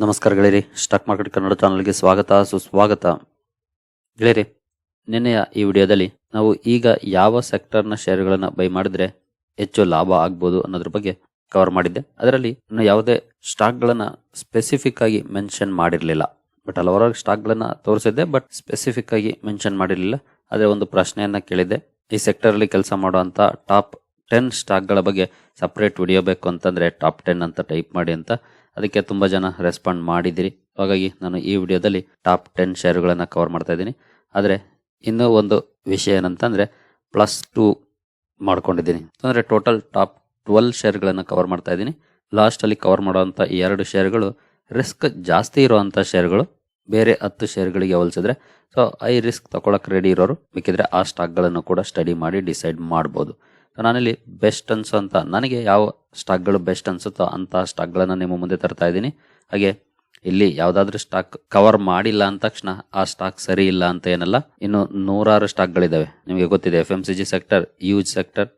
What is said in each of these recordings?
ನಮಸ್ಕಾರ ಗೆಳೆಯರಿ. Stock market Kannada ಚಾನಲ್ಗೆ ಸ್ವಾಗತ, ಸುಸ್ವಾಗತ. ಗೆಳೆಯರಿ, ನಿನ್ನೆಯ ಈ ವಿಡಿಯೋದಲ್ಲಿ ನಾವು ಈಗ ಯಾವ ಸೆಕ್ಟರ್ನ ಶೇರ್ಗಳನ್ನು ಬೈ ಮಾಡಿದ್ರೆ ಹೆಚ್ಚು ಲಾಭ ಆಗ್ಬೋದು ಅನ್ನೋದ್ರ ಬಗ್ಗೆ ಕವರ್ ಮಾಡಿದ್ದೆ. ಅದರಲ್ಲಿ ನಾನು ಯಾವುದೇ ಸ್ಟಾಕ್ಗಳನ್ನು ಸ್ಪೆಸಿಫಿಕ್ ಆಗಿ ಮೆನ್ಷನ್ ಮಾಡಿರಲಿಲ್ಲ. ಬಟ್ ಹಲವಾರು ಸ್ಟಾಕ್ಗಳನ್ನು ತೋರಿಸಿದ್ದೆ ಬಟ್ ಸ್ಪೆಸಿಫಿಕ್ ಆಗಿ ಮೆನ್ಷನ್ ಮಾಡಿರಲಿಲ್ಲ. ಆದರೆ ಒಂದು ಪ್ರಶ್ನೆಯನ್ನು ಕೇಳಿದ್ದೆ. ಈ ಸೆಕ್ಟರಲ್ಲಿ ಕೆಲಸ ಮಾಡುವಂಥ ಟಾಪ್ ಟೆನ್ ಸ್ಟಾಕ್ಗಳ ಬಗ್ಗೆ ಸಪ್ರೇಟ್ ವಿಡಿಯೋ ಬೇಕು ಅಂತಂದರೆ ಟಾಪ್ ಟೆನ್ ಅಂತ ಟೈಪ್ ಮಾಡಿ ಅಂತ. ಅದಕ್ಕೆ ತುಂಬ ಜನ ರೆಸ್ಪಾಂಡ್ ಮಾಡಿದಿರಿ. ಹಾಗಾಗಿ ನಾನು ಈ ವಿಡಿಯೋದಲ್ಲಿ ಟಾಪ್ ಟೆನ್ ಶೇರುಗಳನ್ನು ಕವರ್ ಮಾಡ್ತಾ ಇದ್ದೀನಿ. ಆದರೆ ಇನ್ನೂ ಒಂದು ವಿಷಯ ಏನಂತಂದರೆ ಪ್ಲಸ್ ಟೂ ಮಾಡ್ಕೊಂಡಿದ್ದೀನಿ. ಅಂದರೆ ಟೋಟಲ್ ಟಾಪ್ ಟ್ವೆಲ್ ಶೇರ್ಗಳನ್ನು ಕವರ್ ಮಾಡ್ತಾ ಇದ್ದೀನಿ. ಲಾಸ್ಟಲ್ಲಿ ಕವರ್ ಮಾಡುವಂಥ ಎರಡು ಶೇರ್ಗಳು ರಿಸ್ಕ್ ಜಾಸ್ತಿ ಇರುವಂಥ ಶೇರ್ಗಳು ಬೇರೆ ಹತ್ತು ಶೇರ್ಗಳಿಗೆ ಹೋಲಿಸಿದ್ರೆ. ಸೊ ಐ ರಿಸ್ಕ್ ತಗೊಳಕ್ಕೆ ರೆಡಿ ಇರೋರು ಬೇಕಿದ್ರೆ ಆ ಸ್ಟಾಕ್ಗಳನ್ನು ಕೂಡ ಸ್ಟಡಿ ಮಾಡಿ ಡಿಸೈಡ್ ಮಾಡ್ಬೋದು. ನಾನಿಲ್ಲಿ ಬೆಸ್ಟ್ ಅನ್ಸೋಂಥ ನನಗೆ ಯಾವ ಸ್ಟಾಕ್ಗಳು ಬೆಸ್ಟ್ ಅನ್ಸುತ್ತೋ ಅಂಥ ಸ್ಟಾಕ್ಗಳನ್ನು ನಿಮ್ಮ ಮುಂದೆ ತರ್ತಾ ಇದ್ದೀನಿ. ಹಾಗೆ, ಇಲ್ಲಿ ಯಾವುದಾದ್ರೂ ಸ್ಟಾಕ್ ಕವರ್ ಮಾಡಿಲ್ಲ ಅಂದ ತಕ್ಷಣ ಆ ಸ್ಟಾಕ್ ಸರಿ ಇಲ್ಲ ಅಂತ ಏನಲ್ಲ, ಇನ್ನು ನೂರಾರು ಸ್ಟಾಕ್ಗಳಿದ್ದಾವೆ ನಿಮಗೆ ಗೊತ್ತಿದೆ F M C G sector use sector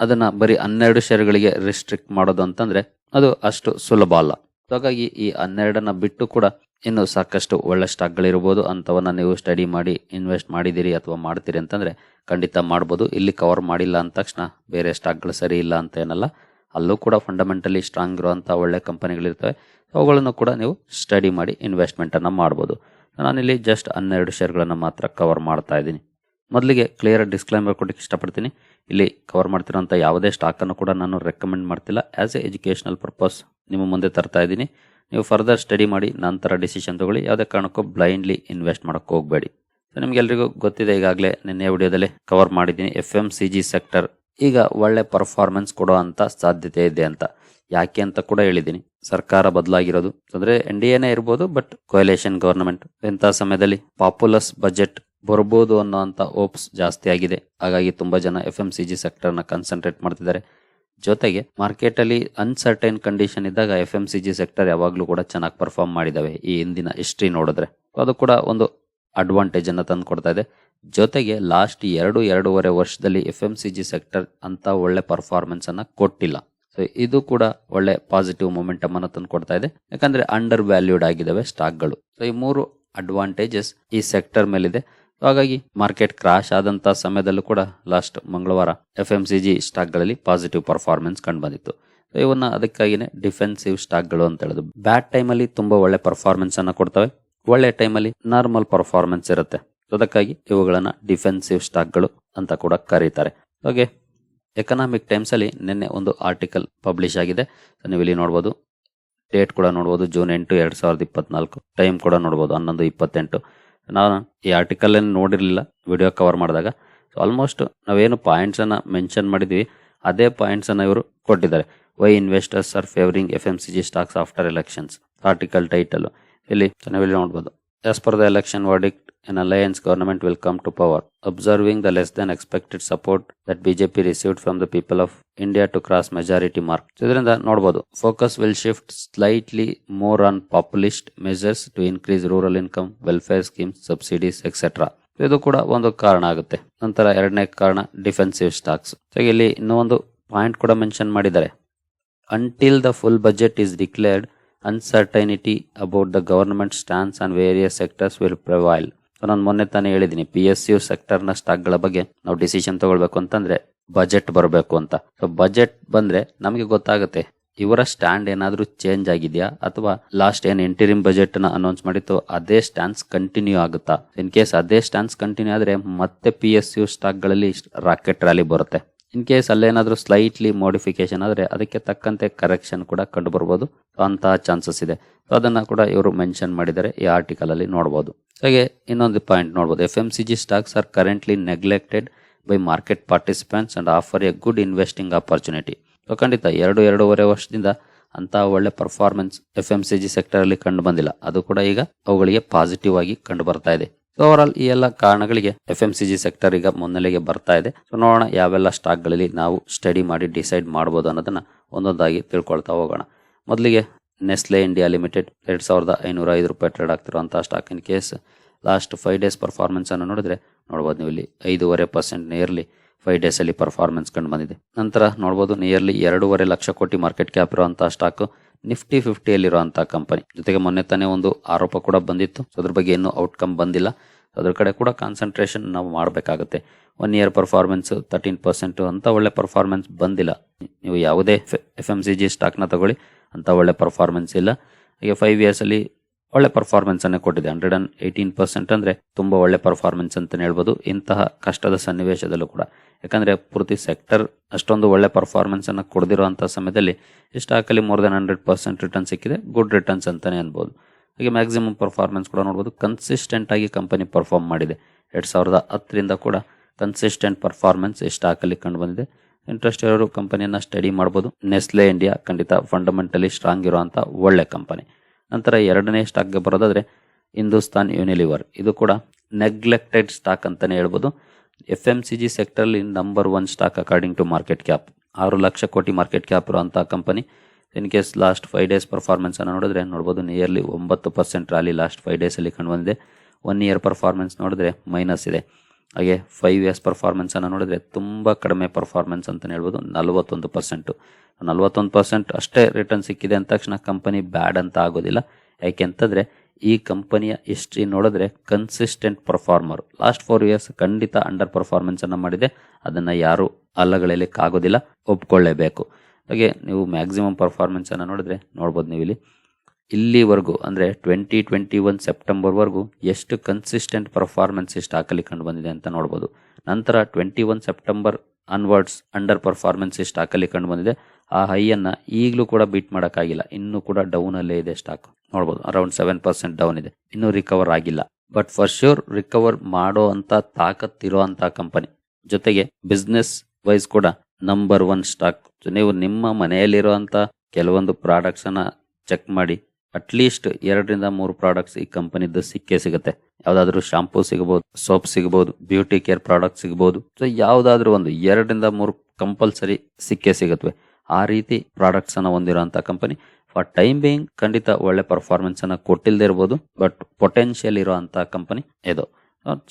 ಅದನ್ನ ಬರೀ ಹನ್ನೆರಡು ಶೇರ್ಗಳಿಗೆ ರಿಸ್ಟ್ರಿಕ್ಟ್ ಮಾಡೋದು ಅಂತಂದ್ರೆ ಅದು ಅಷ್ಟು ಸುಲಭ ಅಲ್ಲ. ಹಾಗಾಗಿ ಈ ಹನ್ನೆರಡನ್ನ ಬಿಟ್ಟು ಕೂಡ ಇನ್ನು ಸಾಕಷ್ಟು ಒಳ್ಳೆ ಸ್ಟಾಕ್ಗಳಿರ್ಬೋದು ಅಂಥವನ್ನ ನೀವು ಸ್ಟಡಿ ಮಾಡಿ ಇನ್ವೆಸ್ಟ್ ಮಾಡಿದ್ದೀರಿ ಅಥವಾ ಮಾಡ್ತೀರಿ ಅಂತಂದರೆ ಖಂಡಿತ ಮಾಡ್ಬೋದು. ಇಲ್ಲಿ ಕವರ್ ಮಾಡಿಲ್ಲ ಅಂದ ತಕ್ಷಣ ಬೇರೆ ಸ್ಟಾಕ್ಗಳು ಸರಿ ಇಲ್ಲ ಅಂತ ಏನಲ್ಲ. ಅಲ್ಲೂ ಕೂಡ ಫಂಡಮೆಂಟಲಿ ಸ್ಟ್ರಾಂಗ್ ಇರುವಂಥ ಒಳ್ಳೆ ಕಂಪನಿಗಳಿರ್ತವೆ ಅವುಗಳನ್ನು ಕೂಡ ನೀವು ಸ್ಟಡಿ ಮಾಡಿ ಇನ್ವೆಸ್ಟ್ಮೆಂಟನ್ನು ಮಾಡ್ಬೋದು. ನಾನಿಲ್ಲಿ ಜಸ್ಟ್ ಹನ್ನೆರಡು ಶೇರ್ಗಳನ್ನು ಮಾತ್ರ ಕವರ್ ಮಾಡ್ತಾ ಇದ್ದೀನಿ. ಮೊದಲಿಗೆ ಕ್ಲಿಯರ್ ಡಿಸ್ಕ್ಲೈಮರ್ ಕೊಡೋಕ್ಕೆ ಇಷ್ಟಪಡ್ತೀನಿ. ಇಲ್ಲಿ ಕವರ್ ಮಾಡ್ತಿರೋಂಥ ಯಾವುದೇ ಸ್ಟಾಕನ್ನು ಕೂಡ ನಾನು ರೆಕಮೆಂಡ್ ಮಾಡ್ತಿಲ್ಲ. ಆ್ಯಸ್ ಎ ಎಜುಕೇಷನಲ್ ಪರ್ಪಸ್ ನಿಮ್ಮ ಮುಂದೆ ತರ್ತಾ ಇದ್ದೀನಿ. ನೀವು ಫರ್ದರ್ ಸ್ಟಡಿ ಮಾಡಿ, ನಂತರ ಡಿಸಿಷನ್ ತಗೊಳ್ಳಿ. ಯಾವುದೇ ಕಾರಣಕ್ಕೂ ಬ್ಲೈಂಡ್ಲಿ ಇನ್ವೆಸ್ಟ್ ಮಾಡೋಕ್ಕೆ ಹೋಗಬೇಡಿ. ಸೊ ಗೊತ್ತಿದೆ ಈಗಾಗಲೇ ನಿನ್ನೆ ವಿಡಿಯೋದಲ್ಲಿ ಕವರ್ ಮಾಡಿದ್ದೀನಿ F M C G sector ಈಗ ಒಳ್ಳೆ ಪರ್ಫಾರ್ಮೆನ್ಸ್ ಕೊಡೋ ಅಂತ ಸಾಧ್ಯತೆ ಇದೆ ಅಂತ. ಯಾಕೆ ಅಂತ ಕೂಡ ಹೇಳಿದ್ದೀನಿ. ಸರ್ಕಾರ ಬದಲಾಗಿರೋದು. ಅಂದ್ರೆ ಎನ್ ಡಿ ಎನೇ ಇರ್ಬೋದು ಬಟ್ ಕೊಯಲೇಷನ್ ಗವರ್ನಮೆಂಟ್ ಇಂಥ ಸಮಯದಲ್ಲಿ ಪಾಪ್ಯುಲಸ್ ಬಜೆಟ್ ಬರ್ಬೋದು ಅನ್ನೋ ಅಂತ ಓಪ್ಸ್ ಜಾಸ್ತಿ ಆಗಿದೆ. ಹಾಗಾಗಿ ತುಂಬಾ ಜನ ಎಫ್ ಎಂ ಸಿ ಜಿ ಸೆಕ್ಟರ್ನ ಕನ್ಸಂಟ್ರೇಟ್ ಮಾಡ್ತಿದ್ದಾರೆ. ಜೊತೆಗೆ ಮಾರ್ಕೆಟ್ ಅಲ್ಲಿ ಅನ್ಸರ್ಟೈನ್ ಕಂಡೀಷನ್ ಇದ್ದಾಗ F M C G sector ಯಾವಾಗಲೂ ಕೂಡ ಚೆನ್ನಾಗಿ ಪರ್ಫಾರ್ಮ್ ಮಾಡಿದಾವೆ ಈ ಹಿಂದಿನ ಹಿಸ್ಟ್ರಿ ನೋಡಿದ್ರೆ. ಅದು ಕೂಡ ಒಂದು ಅಡ್ವಾಂಟೇಜ್ ಅನ್ನ ತಂದು ಕೊಡ್ತಾ ಇದೆ. ಜೊತೆಗೆ ಲಾಸ್ಟ್ ಎರಡು, ಎರಡೂವರೆ ವರ್ಷದಲ್ಲಿ F M C G sector ಅಂತ ಒಳ್ಳೆ ಪರ್ಫಾರ್ಮೆನ್ಸ್ ಅನ್ನ ಕೊಟ್ಟಿಲ್ಲ. ಸೊ ಇದು ಕೂಡ ಒಳ್ಳೆ ಪಾಸಿಟಿವ್ ಮೊಮೆಂಟಮ್ ಅನ್ನು ತಂದು ಕೊಡ್ತಾ ಇದೆ. ಯಾಕಂದ್ರೆ ಅಂಡರ್ ವ್ಯಾಲ್ಯೂಡ್ ಆಗಿದಾವೆ ಸ್ಟಾಕ್ಗಳು ಸೊ ಈ ಮೂರು ಅಡ್ವಾಂಟೇಜಸ್ ಈ ಸೆಕ್ಟರ್ ಮೇಲಿದೆ. ಹಾಗಾಗಿ ಮಾರ್ಕೆಟ್ ಕ್ರಾಶ್ ಆದಂತ ಸಮಯದಲ್ಲೂ ಕೂಡ ಲಾಸ್ಟ್ ಮಂಗಳವಾರ ಎಫ್ ಎಂ ಸಿ ಜಿ ಸ್ಟಾಕ್ಗಳಲ್ಲಿ ಪಾಸಿಟಿವ್ ಪರ್ಫಾರ್ಮೆನ್ಸ್ ಕಂಡು ಬಂದಿತ್ತು ಇವನ್ನ ಅದಕ್ಕಾಗಿನೇ ಡಿಫೆನ್ಸಿವ್ ಸ್ಟಾಕ್ಗಳು ಅಂತ ಹೇಳೋದು. ಬ್ಯಾಡ್ ಟೈಮಲ್ಲಿ ತುಂಬಾ ಒಳ್ಳೆ ಪರ್ಫಾರ್ಮೆನ್ಸ್ ಅನ್ನ ಕೊಡ್ತವೆ. ಒಳ್ಳೆ ಟೈಮಲ್ಲಿ ನಾರ್ಮಲ್ ಪರ್ಫಾರ್ಮೆನ್ಸ್ ಇರುತ್ತೆ. ಅದಕ್ಕಾಗಿ ಇವುಗಳನ್ನ ಡಿಫೆನ್ಸಿವ್ ಸ್ಟಾಕ್ಗಳು ಅಂತ ಕೂಡ ಕರೀತಾರೆ. ಹಾಗೆ ಎಕನಾಮಿಕ್ ಟೈಮ್ಸ್ ಅಲ್ಲಿ ನಿನ್ನೆ ಒಂದು ಆರ್ಟಿಕಲ್ ಪಬ್ಲಿಷ್ ಆಗಿದೆ. ನೀವು ಇಲ್ಲಿ ನೋಡಬಹುದು ಡೇಟ್ ಕೂಡ ನೋಡ್ಬೋದು. ಜೂನ್ ಎಂಟು, ಎರಡ್ ಸಾವಿರದ ಇಪ್ಪತ್ನಾಲ್ಕು. ಟೈಮ್ ಕೂಡ ನೋಡ್ಬೋದು. ಹನ್ನೊಂದು, ಇಪ್ಪತ್ತೆಂಟು. ನಾನು ಈ ಆರ್ಟಿಕಲ್ ಏನು ನೋಡಿರಲಿಲ್ಲ ವಿಡಿಯೋ ಕವರ್ ಮಾಡಿದಾಗ. ಆಲ್ಮೋಸ್ಟ್ ನಾವೇನು ಪಾಯಿಂಟ್ಸನ್ನು ಮೆನ್ಷನ್ ಮಾಡಿದ್ವಿ. ಅದೇ ಪಾಯಿಂಟ್ಸ್ ಅನ್ನ ಇವರು ಕೊಟ್ಟಿದ್ದಾರೆ. Why investors are favouring F M C G stocks after elections article title ಇಲ್ಲಿ, ನಾವಿಲ್ಲಿ ನೋಡ್ಬೋದು. As per the election verdict an alliance government will come to power, observing the less than expected support that BJP received from the people of India to cross majority mark. So, ಇದರಿಂದ focus will shift slightly more on populist measures to increase rural income welfare schemes subsidies etcetera ಇದು ಕೂಡ ಒಂದು ಕಾರಣ ಆಗುತ್ತೆ. ನಂತರ ಎರಡನೇ ಕಾರಣ defensive stocks ಇಲ್ಲಿ ಇನ್ನೂ ಒಂದು ಪಾಯಿಂಟ್ ಕೂಡ ಮೆನ್ಷನ್ ಮಾಡಿದ್ದಾರೆ. Until the full budget is declared uncertainty about the government stance on various sectors will prevail ನಾನು ಮೊನ್ನೆ ತಾನೇ ಹೇಳಿದ್ದೀನಿ ಪಿ ಎಸ್ ಯು ಸೆಕ್ಟರ್ನ ಸ್ಟಾಕ್ಗಳ ಬಗ್ಗೆ ನಾವು ಡಿಸಿಷನ್ ತಗೊಳ್ಬೇಕು ಅಂತಂದ್ರೆ ಬಜೆಟ್ ಬರಬೇಕು ಅಂತ. ಸೊ ಬಜೆಟ್ ಬಂದ್ರೆ ನಮಗೆ ಗೊತ್ತಾಗುತ್ತೆ, ಇವರ ಸ್ಟ್ಯಾಂಡ್ ಏನಾದರೂ ಚೇಂಜ್ ಆಗಿದೆಯಾ? ಅಥವಾ ಲಾಸ್ಟ್ ಏನು ಇಂಟೀರಿಯಂ ಬಜೆಟ್ನ ಅನೌನ್ಸ್ ಮಾಡಿತ್ತು, ಅದೇ ಸ್ಟ್ಯಾಂಡ್ಸ್ ಕಂಟಿನ್ಯೂ ಆಗುತ್ತಾ? ಇನ್ ಕೇಸ್ ಅದೇ ಸ್ಟ್ಯಾಂಡ್ಸ್ ಕಂಟಿನ್ಯೂ ಆದರೆ ಮತ್ತೆ ಪಿ ಎಸ್ ಯು ಸ್ಟಾಕ್ಗಳಲ್ಲಿ ರಾಕೆಟ್ ರ್ಯಾಲಿ ಬರುತ್ತೆ. ಇನ್ ಕೇಸ್ ಅಲ್ಲೇನಾದರೂ ಸ್ಲೈಟ್ಲಿ ಮಾಡಿಫಿಕೇಶನ್ ಆದರೆ ಅದಕ್ಕೆ ತಕ್ಕಂತೆ ಕರೆಕ್ಷನ್ ಕೂಡ ಕಂಡು ಬರ್ಬೋದು ಅಂತಹ ಚಾನ್ಸಸ್ ಇದೆ. ಸೊ ಅದನ್ನು ಕೂಡ ಇವರು ಮೆನ್ಷನ್ ಮಾಡಿದ್ದಾರೆ ಈ ಆರ್ಟಿಕಲ್ ಅಲ್ಲಿ ನೋಡಬಹುದು ಹಾಗೆ ಇನ್ನೊಂದು ಪಾಯಿಂಟ್ ನೋಡ್ಬೋದು. F M C G stocks are currently neglected by market participants and offer a good investing opportunity so ಖಂಡಿತ ಎರಡು ಎರಡೂವರೆ ವರ್ಷದಿಂದ ಅಂತ ಒಳ್ಳೆ performance F M C G sector ಅಲ್ಲಿ ಕಂಡು ಬಂದಿಲ್ಲ. ಅದು ಕೂಡ ಈಗ ಅವುಗಳಿಗೆ ಪಾಸಿಟಿವ್ ಆಗಿ ಕಂಡು ಬರ್ತಾ ಇದೆ. ಓವರ್ ಆಲ್ ಈ ಎಲ್ಲ ಕಾರಣಗಳಿಗೆ F M C G sector ಈಗ ಮುನ್ನೆಲೆಗೆ ಬರ್ತಾ ಇದೆ. ಸೊ ನೋಡೋಣ ಯಾವೆಲ್ಲ ಸ್ಟಾಕ್ಗಳಲ್ಲಿ ನಾವು ಸ್ಟಡಿ ಮಾಡಿ ಡಿಸೈಡ್ ಮಾಡ್ಬೋದು ಅನ್ನೋದನ್ನ ಒಂದೊಂದಾಗಿ ತಿಳ್ಕೊಳ್ತಾ ಹೋಗೋಣ. ಮೊದಲಿಗೆ ನೆಸ್ಲೆ ಇಂಡಿಯಾ ಲಿಮಿಟೆಡ್ ಎರಡು ಸಾವಿರದ ಐನೂರ ಐದು ರೂಪಾಯಿ trade ಆಗ್ತಿರುವಂತಹ stock in case last five days performance ಅನ್ನು ನೋಡಿದ್ರೆ ನೋಡ್ಬೋದು ನೀವು ಇಲ್ಲಿ ಐದೂವರೆ ಪರ್ಸೆಂಟ್ ನಿಯರ್ಲಿ ಫೈವ್ ಡೇಸ್ ಅಲ್ಲಿ ಪರ್ಫಾರ್ಮೆನ್ಸ್ ಕಂಡು ಬಂದಿದೆ. ನಂತರ ನೋಡ್ಬೋದು ನಿಯರ್ಲಿ ಎರಡೂವರೆ ಲಕ್ಷ ಕೋಟಿ ಮಾರ್ಕೆಟ್ ಕ್ಯಾಪ್ ಇರುವಂತಹ ಸ್ಟಾಕ್ ನಿಫ್ಟಿ ಫಿಫ್ಟಿಯಲ್ಲಿರುವಂತಹ ಕಂಪನಿ ಜೊತೆಗೆ ಮೊನ್ನೆ ತಾನೇ ಒಂದು ಆರೋಪ ಕೂಡ ಬಂದಿತ್ತು. ಸೊ ಅದ್ರ ಬಗ್ಗೆ ಇನ್ನೂ ಔಟ್ಕಮ್ ಬಂದಿಲ್ಲ. ಅದ್ರ ಕಡೆ ಕೂಡ ಕಾನ್ಸಂಟ್ರೇಷನ್ ನಾವು ಮಾಡಬೇಕಾಗುತ್ತೆ. One year performance thirteen percent ಅಂತ ಒಳ್ಳೆ ಪರ್ಫಾರ್ಮೆನ್ಸ್ ಬಂದಿಲ್ಲ. ನೀವು ಯಾವುದೇ ಎಫ್ ಎಂ ಸಿ ಜಿ ಸ್ಟಾಕ್ನ ತಗೊಳ್ಳಿ, ಅಂತ ಒಳ್ಳೆ ಪರ್ಫಾರ್ಮೆನ್ಸ್ ಇಲ್ಲ. ಈಗ ಫೈವ್ ಇಯರ್ಸಲ್ಲಿ ಒಳ್ಳೆ ಪರ್ಫಾರ್ಮೆನ್ಸ್ ಅನ್ನು ಕೊಟ್ಟಿದೆ. ಹಂಡ್ರೆಡ್ ಅಂಡ್ ಏಯ್ಟೀನ್ ಪರ್ಸೆಂಟ್ ಅಂದ್ರೆ ತುಂಬಾ ಒಳ್ಳೆ ಪರ್ಫಾರ್ಮೆನ್ಸ್ ಅಂತ ಹೇಳ್ಬೋದು. ಇಂತಹ ಕಷ್ಟದ ಸನ್ನಿವೇಶದಲ್ಲೂ ಕೂಡ. ಯಾಕಂದ್ರೆ ಪೂರ್ತಿ ಸೆಕ್ಟರ್ ಅಷ್ಟೊಂದು ಒಳ್ಳೆ ಪರ್ಫಾರ್ಮೆನ್ಸ್ ಅನ್ನು ಕೊಡದಿರುವಂತಹ ಸಮಯದಲ್ಲಿ ಈ ಸ್ಟಾಕಲ್ಲಿ more than hundred percent return ಸಿಕ್ಕಿದೆ. ಗುಡ್ ರಿಟರ್ನ್ಸ್ ಅಂತಾನೆ ಅನ್ಬೋದು. ಹಾಗೆ ಮ್ಯಾಕ್ಸಿಮಮ್ ಪರ್ಫಾರ್ಮೆನ್ಸ್ ಕೂಡ ನೋಡ್ಬೋದು. ಕನ್ಸಿಸ್ಟೆಂಟ್ ಆಗಿ ಕಂಪನಿ ಪರ್ಫಾರ್ಮ್ ಮಾಡಿದೆ. ಎರಡು ಸಾವಿರದ ಹತ್ತರಿಂದ ಕೂಡ ಕನ್ಸಿಸ್ಟೆಂಟ್ ಪರ್ಫಾರ್ಮೆನ್ಸ್ ಈ ಸ್ಟಾಕಲ್ಲಿ ಕಂಡು ಬಂದಿದೆ. ಇಂಟ್ರೆಸ್ಟ್ ಇರೋರು ಕಂಪನಿಯನ್ನು ಸ್ಟಡಿ ಮಾಡ್ಬೋದು. ನೆಸ್ಲೆ ಇಂಡಿಯಾ ಖಂಡಿತ ಫಂಡಮೆಂಟಲಿ ಸ್ಟ್ರಾಂಗ್ ಇರುವಂಥ ಒಳ್ಳೆ ಕಂಪನಿ ನಂತರ ಎರಡನೇ ಸ್ಟಾಕ್ಗೆ ಬರೋದಾದರೆ ಹಿಂದೂಸ್ತಾನ್ ಯೂನಿಲಿವರ್. ಇದು ಕೂಡ ನೆಗ್ಲೆಕ್ಟೆಡ್ ಸ್ಟಾಕ್ ಅಂತಲೇ ಹೇಳ್ಬೋದು. F M C G ಸೆಕ್ಟರ್ಲಿ number one stock according to market cap ಆರು ಲಕ್ಷ ಕೋಟಿ ಮಾರ್ಕೆಟ್ ಕ್ಯಾಪ್ ಇರುವಂಥ company in case last five days ಪರ್ಫಾರ್ಮೆನ್ಸನ್ನು ನೋಡಿದ್ರೆ ನೋಡ್ಬೋದು ನಿಯರ್ಲಿ ಒಂಬತ್ತು ಪರ್ಸೆಂಟ್ ರಾಲಿ ಲಾಸ್ಟ್ ಫೈವ್ ಡೇಸಲ್ಲಿ ಕಂಡು ಬಂದಿದೆ ಒನ್ ಇಯರ್ ಪರ್ಫಾರ್ಮೆನ್ಸ್ ನೋಡಿದ್ರೆ ಮೈನಸ್ ಇದೆ. ಹಾಗೆ ಫೈವ್ ಇಯರ್ಸ್ ಪರ್ಫಾರ್ಮೆನ್ಸನ್ನು ನೋಡಿದ್ರೆ ತುಂಬ ಕಡಿಮೆ ಪರ್ಫಾರ್ಮೆನ್ಸ್ ಅಂತಲೇ ಹೇಳ್ಬೋದು, ನಲವತ್ತೊಂದು ಪರ್ಸೆಂಟು ನಲವತ್ತೊಂದು ಪರ್ಸೆಂಟ್ ಅಷ್ಟೇ ರಿಟರ್ನ್ ಸಿಕ್ಕಿದೆ ಅಂದ ತಕ್ಷಣ ಕಂಪನಿ ಬ್ಯಾಡ್ ಅಂತ ಆಗೋದಿಲ್ಲ. ಯಾಕೆಂತಂದ್ರೆ ಈ ಕಂಪನಿಯ ಹಿಸ್ಟ್ರಿ ನೋಡಿದ್ರೆ consistent performer last four years ಖಂಡಿತ ಅಂಡರ್ ಪರ್ಫಾರ್ಮೆನ್ಸ್ ಅನ್ನು ಮಾಡಿದೆ. ಅದನ್ನ ಯಾರು ಅಲ್ಲಗಳಲಿಕ್ಕಾಗೋದಿಲ್ಲ ಒಪ್ಕೊಳ್ಳೇಬೇಕು. ಹಾಗೆ ನೀವು ಮ್ಯಾಕ್ಸಿಮಮ್ ಪರ್ಫಾರ್ಮೆನ್ಸ್ ಅನ್ನು ನೋಡಿದ್ರೆ ನೋಡ್ಬೋದು ನೀವು ಇಲ್ಲಿ ಇಲ್ಲಿವರೆಗೂ ಅಂದ್ರೆ ಟ್ವೆಂಟಿ ಟ್ವೆಂಟಿ ಒನ್ ಸೆಪ್ಟೆಂಬರ್ವರೆಗೂ ಎಷ್ಟು ಕನ್ಸಿಸ್ಟೆಂಟ್ ಪರ್ಫಾರ್ಮೆನ್ಸ್ ಈ ಸ್ಟಾಕಲ್ಲಿ ಕಂಡು ಬಂದಿದೆ ಅಂತ ನೋಡ್ಬೋದು. ನಂತರ twenty one September onwards under performance ಈ ಸ್ಟಾಕಲ್ಲಿ ಕಂಡು ಬಂದಿದೆ. ಆ ಹೈಯನ್ನು ಈಗಲೂ ಕೂಡ ಬೀಟ್ ಮಾಡೋಕ್ಕಾಗಿಲ್ಲ. ಇನ್ನೂ ಕೂಡ ಡೌನ್ ಅಲ್ಲೇ ಇದೆ ಸ್ಟಾಕ್ ನೋಡ್ಬೋದು ಅರೌಂಡ್ ಸೆವೆನ್ ಪರ್ಸೆಂಟ್ ಡೌನ್ ಇದೆ. ಇನ್ನೂ ರಿಕವರ್ ಆಗಿಲ್ಲ. ಬಟ್ ಫಾರ್ ಶ್ಯೂರ್ ರಿಕವರ್ ಮಾಡೋ ಅಂತ ತಾಕತ್ತಿರೋ ಅಂತ ಕಂಪನಿ ಜೊತೆಗೆ ಬಿಸ್ನೆಸ್ ವೈಸ್ ಕೂಡ ನಂಬರ್ ಒನ್ ಸ್ಟಾಕ್ ನೀವು ನಿಮ್ಮ ಮನೆಯಲ್ಲಿರುವಂತ ಕೆಲವೊಂದು ಪ್ರಾಡಕ್ಟ್ಸ್ ಅನ್ನ ಚೆಕ್ ಮಾಡಿ ಅಟ್ಲೀಸ್ಟ್ ಎರಡರಿಂದ ಮೂರು ಪ್ರಾಡಕ್ಟ್ಸ್ ಈ ಕಂಪನಿದ್ದು ಸಿಕ್ಕೇ ಸಿಗುತ್ತೆ. ಯಾವ್ದಾದ್ರು ಶಾಂಪೂ ಸಿಗಬಹುದು ಸೋಪ್ ಸಿಗಬಹುದು ಬ್ಯೂಟಿ ಕೇರ್ ಪ್ರಾಡಕ್ಟ್ ಸಿಗಬಹುದು ಸೊ ಯಾವ್ದಾದ್ರು ಒಂದು ಎರಡರಿಂದ ಮೂರು ಕಂಪಲ್ಸರಿ ಸಿಕ್ಕೇ ಸಿಗುತ್ತವೆ ಆ ರೀತಿ ಪ್ರಾಡಕ್ಟ್ಸ್ ಅನ್ನ ಹೊಂದಿರುವಂತ ಕಂಪನಿ ಫಾರ್ ಟೈಮ್ ಬೇಯಿಂಗ್ ಖಂಡಿತ ಒಳ್ಳೆ ಪರ್ಫಾರ್ಮೆನ್ಸ್ ಅನ್ನ ಇರ್ಬೋದು ಬಟ್ ಪೊಟೆನ್ಷಿಯಲ್ ಇರುವಂತ ಕಂಪನಿ ಇದು.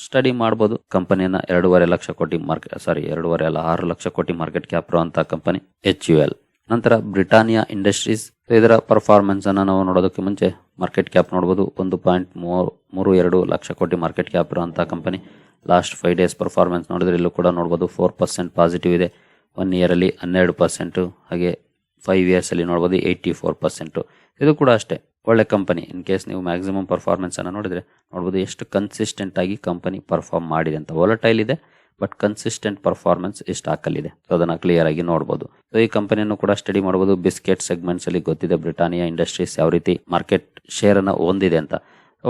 ಸ್ಟಡಿ ಮಾಡ್ಬೋದು. ಕಂಪನಿಯನ್ನ ಎರಡೂವರೆ ಲಕ್ಷ ಕೋಟಿ ಮಾರ್ಕೆಟ್ ಸಾರಿ ಎರಡೂವರೆ ಅಲ್ಲ, ಆರು ಲಕ್ಷ ಕೋಟಿ ಮಾರ್ಕೆಟ್ ಕ್ಯಾಪ್ ಇರುವಂತ ಕಂಪನಿ ಎಚ್ ಯು ಎಲ್ ನಂತರ ಬ್ರಿಟಾನಿಯಾ ಇಂಡಸ್ಟ್ರೀಸ್ ಇದರ ಪರ್ಫಾರ್ಮೆನ್ಸ್ ಅನ್ನ ನಾವು ನೋಡೋದಕ್ಕೆ ಮುಂಚೆ ಮಾರ್ಕೆಟ್ ಕ್ಯಾಪ್ ನೋಡಬಹುದು ಒಂದು ಪಾಯಿಂಟ್ ಮೂರು ಮೂರು ಎರಡು ಲಕ್ಷ ಕೋಟಿ ಮಾರ್ಕೆಟ್ ಕ್ಯಾಪ್ ಇರುವಂತಹ company last five days performance ನೋಡಿದ್ರೆ ಇಲ್ಲೂ ಕೂಡ ನೋಡಬಹುದು ಫೋರ್ ಪರ್ಸೆಂಟ್ ಪಾಸಿಟಿವ್ ಇದೆ. ಒನ್ ಇಯರಲ್ಲಿ ಹನ್ನೆರಡು ಪರ್ಸೆಂಟು ಹಾಗೆ ಫೈವ್ ಇಯರ್ಸಲ್ಲಿ ನೋಡ್ಬೋದು ಏಯ್ಟಿ ಫೋರ್ ಪರ್ಸೆಂಟು ಇದು ಕೂಡ ಅಷ್ಟೇ. ಒಳ್ಳೆ ಕಂಪನಿ ಇನ್ ಕೇಸ್ ನೀವು ಮ್ಯಾಕ್ಸಿಮಮ್ ಪರ್ಫಾರ್ಮೆನ್ಸನ್ನು ನೋಡಿದರೆ, ನೋಡ್ಬೋದು ಎಷ್ಟು ಕನ್ಸಿಸ್ಟೆಂಟ್ ಆಗಿ ಕಂಪನಿ ಪರ್ಫಾರ್ಮ್ ಮಾಡಿದೆ ಅಂತ. ವಾಲಟೈಲ್ ಇದೆ ಬಟ್ ಕನ್ಸಿಸ್ಟೆಂಟ್ ಪರ್ಫಾರ್ಮೆನ್ಸ್ ಇದೆ ಸೊ ಅದನ್ನು ಕ್ಲಿಯರ್ ಆಗಿ ನೋಡ್ಬೋದು. ಸೊ ಈ ಕಂಪನಿಯನ್ನು ಕೂಡ ಸ್ಟಡಿ ಮಾಡಬಹುದು ಬಿಸ್ಕೆಟ್ ಸೆಗ್ಮೆಂಟ್ಸ್ ಅಲ್ಲಿ ಗೊತ್ತಿದೆ ಬ್ರಿಟಾನಿಯಾ ಇಂಡಸ್ಟ್ರೀಸ್ ಯಾವ ರೀತಿ ಮಾರ್ಕೆಟ್ ಶೇರ್ ಅನ್ನು ಹೊಂದಿದೆ ಅಂತ.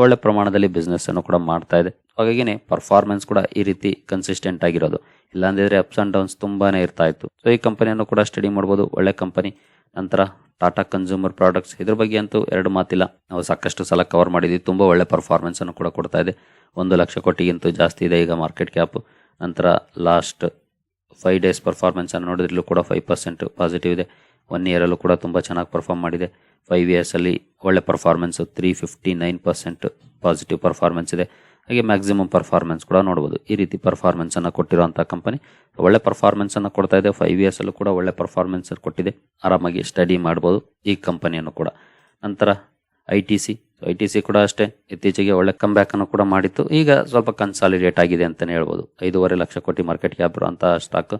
ಒಳ್ಳೆ ಪ್ರಮಾಣದಲ್ಲಿ ಬಿಸ್ನೆಸ್ ಅನ್ನು ಕೂಡ ಮಾಡ್ತಾ ಇದೆ. ಹಾಗಾಗಿನೇ ಪರ್ಫಾರ್ಮೆನ್ಸ್ ಕೂಡ ಈ ರೀತಿ ಕನ್ಸಿಸ್ಟೆಂಟ್ ಆಗಿರೋದು. ಇಲ್ಲಾಂದಿದ್ರೆ ಅಪ್ಸ್ ಅಂಡ್ ಡೌನ್ಸ್ ತುಂಬಾನೇ ಇರ್ತಾ ಇತ್ತು. ಸೊ ಈ ಕಂಪನಿಯನ್ನು ಕೂಡ ಸ್ಟಡಿ ಮಾಡಬಹುದು ಒಳ್ಳೆ ಕಂಪನಿ ನಂತರ ಟಾಟಾ ಕನ್ಸ್ಯೂಮರ್ ಪ್ರಾಡಕ್ಟ್ಸ್ ಇದ್ರ ಬಗ್ಗೆ ಅಂತೂ ಎರಡು ಮಾತಿಲ್ಲ. ನಾವು ಸಾಕಷ್ಟು ಸಲ ಕವರ್ ಮಾಡಿದ್ವಿ. ತುಂಬಾ ಒಳ್ಳೆ ಪರ್ಫಾರ್ಮೆನ್ಸ್ ಅನ್ನು ಕೂಡ ಕೊಡ್ತಾ ಇದೆ. ಒಂದು ಲಕ್ಷ ಕೋಟಿಗಿಂತ ಜಾಸ್ತಿ ಇದೆ ಈಗ ಮಾರ್ಕೆಟ್ ಕ್ಯಾಪ್ ನಂತರ ಲಾಸ್ಟ್ ಫೈವ್ ಡೇಸ್ ಪರ್ಫಾರ್ಮೆನ್ಸ್ ಅನ್ನು ನೋಡಿದ್ರಲ್ಲೂ ಕೂಡ ಫೈವ್ ಪರ್ಸೆಂಟ್ ಪಾಸಿಟಿವ್ ಇದೆ. ಒನ್ ಇಯರಲ್ಲೂ ಕೂಡ ತುಂಬ ಚೆನ್ನಾಗಿ ಪರ್ಫಾರ್ಮ್ ಮಾಡಿದೆ. ಫೈವ್ ಇಯರ್ಸಲ್ಲಿ ಒಳ್ಳೆ performance three fifty nine percent positive performance ಇದೆ. ಹಾಗೆ ಮ್ಯಾಕ್ಸಿಮಮ್ ಪರ್ಫಾರ್ಮೆನ್ಸ್ ಕೂಡ ನೋಡ್ಬೋದು. ಈ ರೀತಿ ಪರ್ಫಾರ್ಮೆನ್ಸನ್ನು ಕೊಟ್ಟಿರುವಂಥ ಕಂಪನಿ ಒಳ್ಳೆ ಪರ್ಫಾರ್ಮೆನ್ಸನ್ನು ಕೊಡ್ತಾ ಇದೆ. ಫೈವ್ ಇಯರ್ಸಲ್ಲೂ ಕೂಡ ಒಳ್ಳೆ ಪರ್ಫಾರ್ಮೆನ್ಸ್ ಕೊಟ್ಟಿದೆ. ಆರಾಮಾಗಿ ಸ್ಟಡಿ ಮಾಡ್ಬೋದು ಈ ಕಂಪನಿಯನ್ನು ಕೂಡ. ನಂತರ I T C I T C ಕೂಡ ಅಷ್ಟೇ. ಇತ್ತೀಚೆಗೆ ಒಳ್ಳೆ ಕಂಬ್ಯಾಕ್ ಅನ್ನು ಕೂಡ ಮಾಡಿತ್ತು. ಈಗ ಸ್ವಲ್ಪ ಕನ್ಸಾಲಿಡೇಟ್ ಆಗಿದೆ ಅಂತಲೇ ಹೇಳ್ಬೋದು. ಐದೂವರೆ ಲಕ್ಷ ಕೋಟಿ ಮಾರ್ಕೆಟ್ ಕ್ಯಾಪ್ ಇರುವಂತಹ stock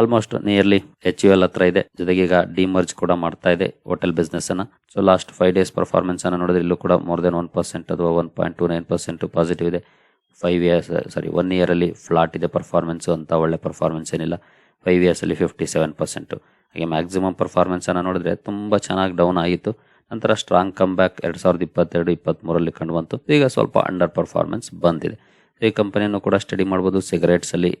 almost nearly H U L ಹತ್ರ ಇದೆ. ಜೊತೆಗೆ ಈಗ ಡಿಮರ್ಜ್ ಕೂಡ ಮಾಡ್ತಾ ಇದೆ ಹೋಟೆಲ್ ಬಿಸ್ನೆಸ್ ಅನ್ನ. So last five days performance ಅನ್ನು ನೋಡಿದ್ರೆ ಇಲ್ಲೂ ಕೂಡ ಮೋರ್ ದೆನ್ ಒನ್ ಪರ್ಸೆಂಟ್ ಅಥವಾ one point two nine percent positive ಇದೆ. Five years sorry one year ಅಲ್ಲಿ ಫ್ಲಾಟ್ ಇದೆ ಪರ್ಫಾರ್ಮೆನ್ಸ್ ಅಂತ ಒಳ್ಳೆ ಪರ್ಫಾರ್ಮೆನ್ಸ್ ಏನಿಲ್ಲ. ಫೈವ್ ಇಯರ್ಸ್ ಅಲ್ಲಿ ಫಿಫ್ಟಿ ಸೆವೆನ್ ಪರ್ಸೆಂಟ್ ಹಾಗೆ ಮ್ಯಾಕ್ಸಿಮಮ್ ಪರ್ಫಾರ್ಮೆನ್ಸ್ ಅನ್ನ ನೋಡಿದ್ರೆ ತುಂಬಾ ಚೆನ್ನಾಗಿ ಡೌನ್ ಆಗಿತ್ತು. ನಂತರ ಸ್ಟ್ರಾಂಗ್ ಕಮ್ ಬ್ಯಾಕ್ ಎರಡ್ ಸಾವಿರದ ಇಪ್ಪತ್ತೆರಡು ಇಪ್ಪತ್ಮೂರಲ್ಲಿ ಕಂಡು ಬಂತು ಈಗ ಸ್ವಲ್ಪ ಅಂಡರ್ ಪರ್ಫಾರ್ಮೆನ್ಸ್ ಬಂದಿದೆ. ಈ ಕಂಪನಿಯನ್ನು ಕೂಡ ಸ್ಟಡಿ ಮಾಡಬಹುದು ಸಿಗರೇಟ್ಸ್ ಅಲ್ಲಿ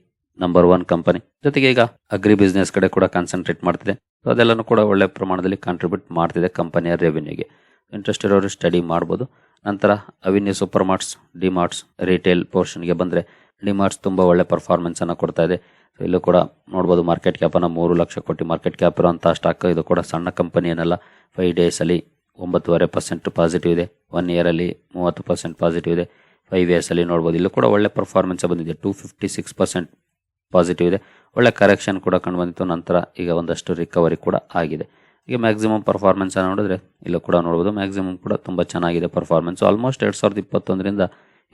ನಂಬರ್ ಒನ್ ಕಂಪನಿ ಜೊತೆಗೆ ಈಗ ಅಗ್ರಿ ಬಿಸ್ನೆಸ್ ಕಡೆ ಕೂಡ ಕಾನ್ಸಂಟ್ರೇಟ್ ಮಾಡ್ತಿದೆ. ಸೊ ಅದೆಲ್ಲನೂ ಕೂಡ ಒಳ್ಳೆ ಪ್ರಮಾಣದಲ್ಲಿ ಕಾಂಟ್ರಿಬ್ಯೂಟ್ ಮಾಡ್ತಿದೆ ಕಂಪನಿಯ ರೆವೆನ್ಯೂಗೆ ಇಂಟ್ರೆಸ್ಟ್ ಇರೋರು ಸ್ಟಡಿ ಮಾಡ್ಬೋದು. ನಂತರ Avenue super marts DMarts retail ಪೋರ್ಷನ್ಗೆ ಬಂದರೆ ಡಿಮಾರ್ಟ್ಸ್ ತುಂಬ ಒಳ್ಳೆ ಪರ್ಫಾರ್ಮೆನ್ಸ್ ಅನ್ನು ಕೊಡ್ತಾ ಇದೆ. ಸೊ ಇಲ್ಲೂ ಕೂಡ ನೋಡ್ಬೋದು ಮಾರ್ಕೆಟ್ ಕ್ಯಾಪ್ ಅನ್ನ ಮೂರು ಲಕ್ಷ ಕೋಟಿ ಮಾರ್ಕೆಟ್ ಕ್ಯಾಪ್ ಇರುವಂತಹ ಸ್ಟಾಕ್ ಇದು ಕೂಡ ಸಣ್ಣ ಕಂಪನಿ ಏನಲ್ಲ ಫೈವ್ ಡೇಸ್ ಅಲ್ಲಿ ಒಂಬತ್ತುವರೆ ಪರ್ಸೆಂಟ್ ಪಾಸಿಟಿವ್ ಇದೆ. ಒನ್ ಇಯರಲ್ಲಿ ಮೂವತ್ತು ಪರ್ಸೆಂಟ್ ಪಾಸಿಟಿವ್ ಇದೆ. ಫೈವ್ ಇಯರ್ಸಲ್ಲಿ ನೋಡ್ಬೋದು. ಇಲ್ಲೂ ಕೂಡ ಒಳ್ಳೆ ಪರ್ಫಾರ್ಮೆನ್ಸ್ ಬಂದಿದೆ. Two fifty six percent positive ಇದೆ. ಒಳ್ಳೆ ಕರೆಕ್ಷನ್ ಕೂಡ ಕಂಡು ಬಂದಿತ್ತು. ನಂತರ ಈಗ ಒಂದಷ್ಟು ರಿಕವರಿ ಕೂಡ ಆಗಿದೆ. ಈಗ ಮ್ಯಾಕ್ಸಿಮಮ್ ಪರ್ಫಾರ್ಮೆನ್ಸ್ ನೋಡಿದ್ರೆ ಇಲ್ಲೂ ಕೂಡ ನೋಡ್ಬೋದು. ಮ್ಯಾಕ್ಸಿಮಮ್ ಕೂಡ ತುಂಬ ಚೆನ್ನಾಗಿದೆ ಪರ್ಫಾರ್ಮೆನ್ಸ್ ಆಲ್ಮೋಸ್ಟ್ ಎರಡು ಸಾವಿರದ ಇಪ್ಪತ್ತೊಂದರಿಂದ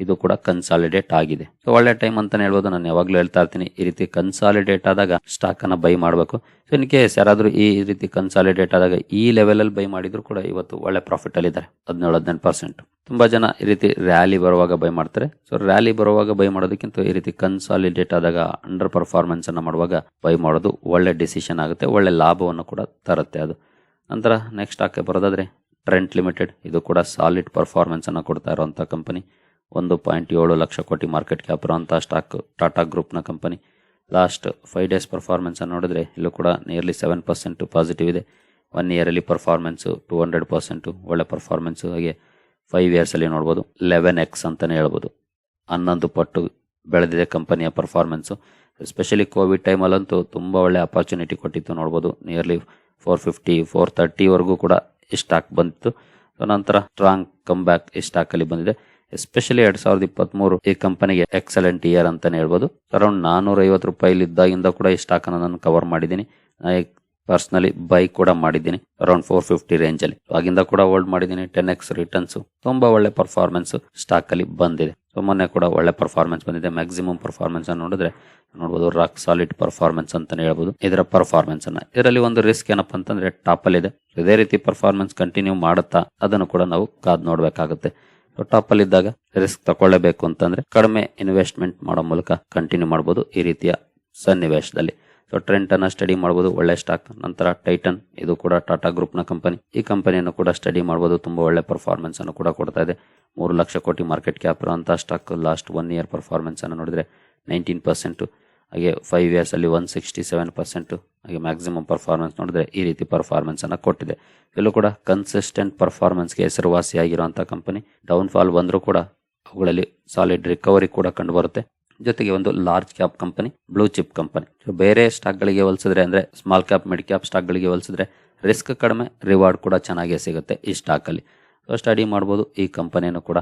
ಇದು ಕೂಡ ಕನ್ಸಾಲಿಡೇಟ್ ಆಗಿದೆ. ಸೊ ಒಳ್ಳೆ ಟೈಮ್ ಅಂತಾನೆ ಹೇಳ್ಬೋದು. ನಾನು ಯಾವಾಗಲೂ ಹೇಳ್ತಾ ಇರ್ತೀನಿ, ಈ ರೀತಿ ಕನ್ಸಾಲಿಡೇಟ್ ಆದಾಗ ಸ್ಟಾಕ್ ಅನ್ನ ಬೈ ಮಾಡಬೇಕು. ಸೊ ಇನ್ ಕೇಸ್ ಯಾರಾದರೂ ಈ ರೀತಿ ಕನ್ಸಾಲಿಡೇಟ್ ಆದಾಗ ಈ ಲೆವೆಲಲ್ಲಿ ಬೈ ಮಾಡಿದ್ರು ಕೂಡ ಇವತ್ತು ಒಳ್ಳೆ ಪ್ರಾಫಿಟ್ ಅಲ್ಲಿ ಇದ್ದಾರೆ. ಹದಿನೇಳು, ಹದಿನೆಂಟು ಪರ್ಸೆಂಟ್ ತುಂಬಾ ಜನ ಈ ರೀತಿ ರ್ಯಾಲಿ ಬರುವಾಗ ಬೈ ಮಾಡ್ತಾರೆ. ಸೊ ರ್ಯಾಲಿ ಬರುವಾಗ ಬೈ ಮಾಡೋದಕ್ಕಿಂತ ಈ ರೀತಿ ಕನ್ಸಾಲಿಡೇಟ್ ಆದಾಗ ಅಂಡರ್ ಪರ್ಫಾರ್ಮೆನ್ಸ್ ಅನ್ನ ಮಾಡುವಾಗ ಬೈ ಮಾಡೋದು ಒಳ್ಳೆ ಡಿಸಿಷನ್ ಆಗುತ್ತೆ. ಒಳ್ಳೆ ಲಾಭವನ್ನು ಕೂಡ ತರುತ್ತೆ ಅದು. ನಂತರ ನೆಕ್ಸ್ಟ್ ಆಕೆ ಬರೋದಾದ್ರೆ ಟ್ರೆಂಟ್ ಲಿಮಿಟೆಡ್ ಇದು ಕೂಡ ಸಾಲಿಡ್ ಪರ್ಫಾರ್ಮೆನ್ಸ್ ಅನ್ನು ಕೊಡ್ತಾ ಇರುವಂತಹ ಕಂಪನಿ ಒಂದು ಪಾಯಿಂಟ್ ಏಳು ಲಕ್ಷ ಕೋಟಿ ಮಾರ್ಕೆಟ್ ಕ್ಯಾಪ್ ಇರುವಂಥ ಸ್ಟಾಕ್ ಟಾಟಾ ಗ್ರೂಪ್ನ ಕಂಪನಿ ಲಾಸ್ಟ್ ಫೈವ್ ಡೇಸ್ ಪರ್ಫಾರ್ಮೆನ್ಸನ್ನು ನೋಡಿದ್ರೆ ಇಲ್ಲೂ ಕೂಡ ನಿಯರ್ಲಿ ಸೆವೆನ್ ಪರ್ಸೆಂಟ್ ಪಾಸಿಟಿವ್ ಇದೆ. ಒನ್ ಇಯರಲ್ಲಿ ಪರ್ಫಾರ್ಮೆನ್ಸು ಟೂ ಹಂಡ್ರೆಡ್ ಪರ್ಸೆಂಟು ಒಳ್ಳೆ ಪರ್ಫಾರ್ಮೆನ್ಸು ಹಾಗೆ ಫೈವ್ ಇಯರ್ಸಲ್ಲಿ ನೋಡ್ಬೋದು. ಲೆವೆನ್ ಎಕ್ಸ್ ಅಂತಲೇ ಹೇಳ್ಬೋದು. ಹನ್ನೊಂದು ಪಟ್ಟು ಬೆಳೆದಿದೆ ಕಂಪನಿಯ ಪರ್ಫಾರ್ಮೆನ್ಸು ಎಸ್ಪೆಷಲಿ ಕೋವಿಡ್ ಟೈಮಲ್ಲಂತೂ ತುಂಬ ಒಳ್ಳೆ ಅಪಾರ್ಚುನಿಟಿ ಕೊಟ್ಟಿತ್ತು ನೋಡ್ಬೋದು. ನಿಯರ್ಲಿ ಫೋರ್ ಫಿಫ್ಟಿ ಫೋರ್ ತರ್ಟಿವರೆಗೂ ಕೂಡ ಈ ಸ್ಟಾಕ್ ಸೊ ನಂತರ ಸ್ಟ್ರಾಂಗ್ ಕಮ್ ಬ್ಯಾಕ್ ಈ ಸ್ಟಾಕಲ್ಲಿ ಬಂದಿದೆ. ಎಸ್ಪೆಷಲಿ ಎರಡ್ ಸಾವಿರದ ಇಪ್ಪತ್ಮೂರು ಈ ಕಂಪನಿಗೆ ಎಕ್ಸಲೆಂಟ್ ಇಯರ್ ಅಂತಾನೆ ಹೇಳ್ಬೋದು. ಅರೌಂಡ್ ನಾನೂರ ಐವತ್ತು ರೂಪಾಯಿಲಿ ಇದ್ದಾಗಿಂದ ಕೂಡ ಈ ಸ್ಟಾಕ್ ಅನ್ನು ನಾನು ಕವರ್ ಮಾಡಿದ್ದೀನಿ. ಪರ್ಸನಲಿ ಬೈ ಕೂಡ ಮಾಡಿದ್ದೀನಿ ಅರೌಂಡ್ ಫೋರ್ ಫಿಫ್ಟಿ ರೇಂಜ್ ಅಲ್ಲಿ. ಆಗಿಂದ ಕೂಡ ಹೋಲ್ಡ್ ಮಾಡಿದ್ದೀನಿ ಟೆನ್ ಎಕ್ಸ್ ರಿಟರ್ನ್ಸ್ ತುಂಬಾ ಒಳ್ಳೆ ಪರ್ಫಾರ್ಮೆನ್ಸ್ ಸ್ಟಾಕ್ ಅಲ್ಲಿ ಬಂದಿದೆ. ಸೊ ಮೊನ್ನೆ ಕೂಡ ಒಳ್ಳೆ ಪರ್ಫಾರ್ಮೆನ್ಸ್ ಬಂದಿದೆ. ಮ್ಯಾಕ್ಸಿಮಮ್ ಪರ್ಫಾರ್ಮೆನ್ಸ್ ಅನ್ನು ನೋಡಿದ್ರೆ ನೋಡಬಹುದು ರಾಕ್ ಸಾಲಿಡ್ ಪರ್ಫಾರ್ಮೆನ್ಸ್ ಅಂತಾನೆ ಹೇಳ್ಬೋದು. ಇದರ ಪರ್ಫಾರ್ಮೆನ್ಸ್ ಅನ್ನ. ಇದರಲ್ಲಿ ಒಂದು ರಿಸ್ಕ್ ಏನಪ್ಪಾ ಅಂತಂದ್ರೆ ಟಾಪ್ ಅಲ್ಲಿ ಇದೆ. ಇದೇ ರೀತಿ ಪರ್ಫಾರ್ಮೆನ್ಸ್ ಕಂಟಿನ್ಯೂ ಮಾಡುತ್ತಾ ಅದನ್ನು ಕೂಡ ನಾವು ಕಾದ್ ನೋಡ್ಬೇಕಾಗುತ್ತೆ. ಟಾಪ್ ಅಲ್ಲಿ ಇದ್ದಾಗ ರಿಸ್ಕ್ ತಗೊಳ್ಳೇಬೇಕು ಅಂತಂದ್ರೆ ಕಡಿಮೆ ಇನ್ವೆಸ್ಟ್ಮೆಂಟ್ ಮಾಡೋ ಮೂಲಕ ಕಂಟಿನ್ಯೂ ಮಾಡಬಹುದು ಈ ರೀತಿಯ ಸನ್ನಿವೇಶದಲ್ಲಿ. ಸೊ ಟ್ರೆಂಟ್ ಅನ್ನ ಸ್ಟಡಿ ಮಾಡಬಹುದು ಒಳ್ಳೆ ಸ್ಟಾಕ್ ನಂತರ ಟೈಟನ್ ಇದು ಕೂಡ ಟಾಟಾ ಗ್ರೂಪ್ನ ಕಂಪನಿ ಈ ಕಂಪನಿಯನ್ನು ಕೂಡ ಸ್ಟಡಿ ಮಾಡಬಹುದು ತುಂಬಾ ಒಳ್ಳೆ ಪರ್ಫಾರ್ಮೆನ್ಸ್ ಅನ್ನು ಕೂಡ ಕೊಡ್ತಾ ಇದೆ. ಮೂರು ಲಕ್ಷ ಕೋಟಿ ಮಾರ್ಕೆಟ್ ಕ್ಯಾಪ್ ಇರುವಂತಹ stock last one year performance ಅನ್ನು ನೋಡಿದ್ರೆ ನೈನ್ಟೀನ್ ಪರ್ಸೆಂಟ್ ಹಾಗೆ ಫೈವ್ ಇಯರ್ಸ್ ಅಲ್ಲಿ ಒನ್ ಸಿಕ್ಸ್ಟಿ ಸೆವೆನ್ ಪರ್ಸೆಂಟ್ ಹಾಗೆ ಮ್ಯಾಕ್ಸಿಮಮ್ ಪರ್ಫಾರ್ಮೆನ್ಸ್ ನೋಡಿದ್ರೆ ಈ ರೀತಿ ಪರ್ಫಾರ್ಮೆನ್ಸ್ ಅನ್ನ ಕೊಟ್ಟಿದೆ. ಇಲ್ಲೂ ಕೂಡ ಕನ್ಸಿಸ್ಟೆಂಟ್ ಪರ್ಫಾರ್ಮೆನ್ಸ್ಗೆ ಹೆಸರುವಾಸಿಯಾಗಿರುವಂತಹ ಕಂಪನಿ ಡೌನ್ ಫಾಲ್ ಬಂದರೂ ಕೂಡ ಅವುಗಳಲ್ಲಿ ಸಾಲಿಡ್ ರಿಕವರಿ ಕೂಡ ಕಂಡು ಬರುತ್ತೆ. ಜೊತೆಗೆ ಒಂದು large cap company blue chip company ಬೇರೆ ಸ್ಟಾಕ್ ಗಳಿಗೆ ಹೋಲಿಸಿದ್ರೆ ಅಂದ್ರೆ small cap mid cap stock ಗಳಿಗೆ ಹೋಲಿಸಿದ್ರೆ ರಿಸ್ಕ್ ಕಡಿಮೆ ರಿವಾರ್ಡ್ ಕೂಡ ಚೆನ್ನಾಗೇ ಸಿಗುತ್ತೆ ಈ ಸ್ಟಾಕ್ ಅಲ್ಲಿ. ಸೊ ಸ್ಟಡಿ ಮಾಡ್ಬೋದು ಈ ಕಂಪನಿಯನ್ನು ಕೂಡ.